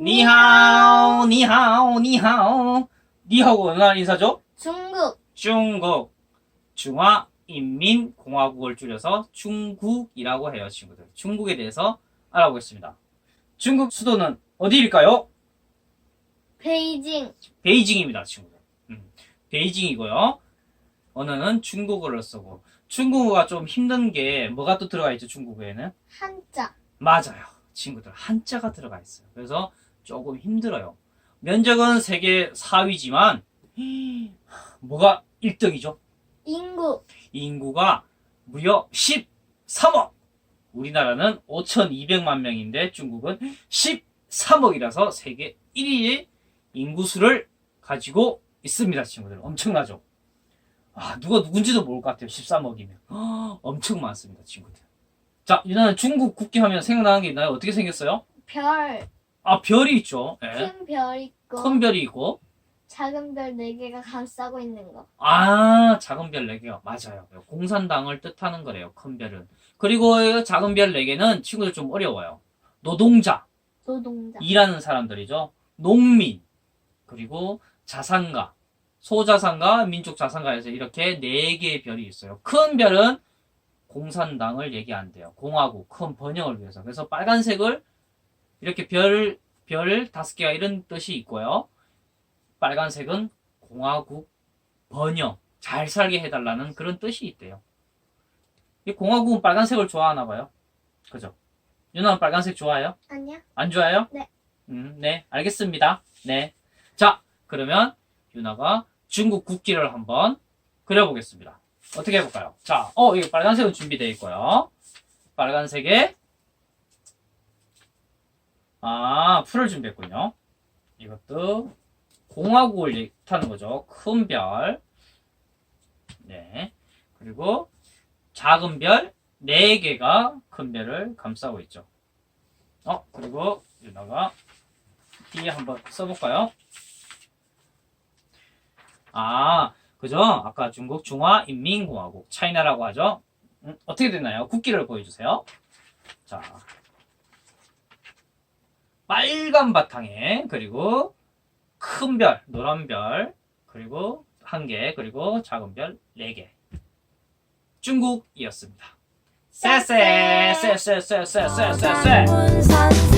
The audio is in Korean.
니하오, 니하오, 니하오. 니하고 어느 나라 인사죠? 중국. 중국. 중화인민공화국을 줄여서 중국이라고 해요, 친구들. 중국에 대해서 알아보겠습니다. 중국 수도는 어디일까요? 베이징. 베이징입니다, 친구들. 음, 베이징이고요. 언어는 중국어를 쓰고 중국어가 좀 힘든 게 뭐가 또 들어가 있죠, 중국어에는? 한자. 맞아요. 친구들 한자가 들어가 있어요. 그래서 조금 힘들어요. 면적은 세계 4위지만 뭐가 1등이죠? 인구. 인구가 무려 13억. 우리나라는 5,200만 명인데 중국은 13억이라서 세계 1위의 인구수를 가지고 있습니다, 친구들. 엄청나죠? 아, 누가 누군지도 모를 것 같아요. 13억이면. 엄청 많습니다, 친구들. 자, 유나는 중국 국기 하면 생각나는 게 있나요? 어떻게 생겼어요? 별. 아, 별이 있죠. 예. 큰 별 있고 큰 별이 있고, 작은 별 네 개가 감싸고 있는 거. 아, 작은 별 4개요. 맞아요. 공산당을 뜻하는 거래요, 큰 별은. 그리고 이 작은 별 4개는 친구들 좀 어려워요. 노동자, 노동자. 일하는 사람들이죠. 농민, 그리고 자산가, 소자산가, 민족 자산가에서 이렇게 4개의 별이 있어요. 큰 별은 공산당을 얘기한대요. 공화국, 큰 번영을 위해서. 그래서 빨간색을 이렇게 별, 별 다섯 개가 이런 뜻이 있고요. 빨간색은 공화국, 번영, 잘 살게 해달라는 그런 뜻이 있대요. 이 공화국은 빨간색을 좋아하나 봐요. 그죠? 유나는 빨간색 좋아해요? 아니야? 안 좋아요? 네. 음, 네, 알겠습니다. 네. 자, 그러면 유나가 중국 국기를 한번 그려보겠습니다. 어떻게 해볼까요? 자, 어, 이거 빨간색은 준비되어 있고요. 빨간색에, 아, 풀을 준비했군요. 이것도 공화국을 얘기하는 거죠. 큰 별. 네. 그리고 작은 별 4개가 큰 별을 감싸고 있죠. 어, 그리고 유나가 뒤에 한번 써볼까요? 아, 그죠? 아까 중국 중화인민공화국, 차이나라고 하죠? 음, 어떻게 되나요? 국기를 보여주세요. 자, 빨간 바탕에, 그리고 큰 별, 노란 별, 그리고 한 개, 그리고 작은 별 네 개. 중국이었습니다. 쎄쎄, 쎄쎄, 쎄쎄, 쎄쎄, 쎄. 선생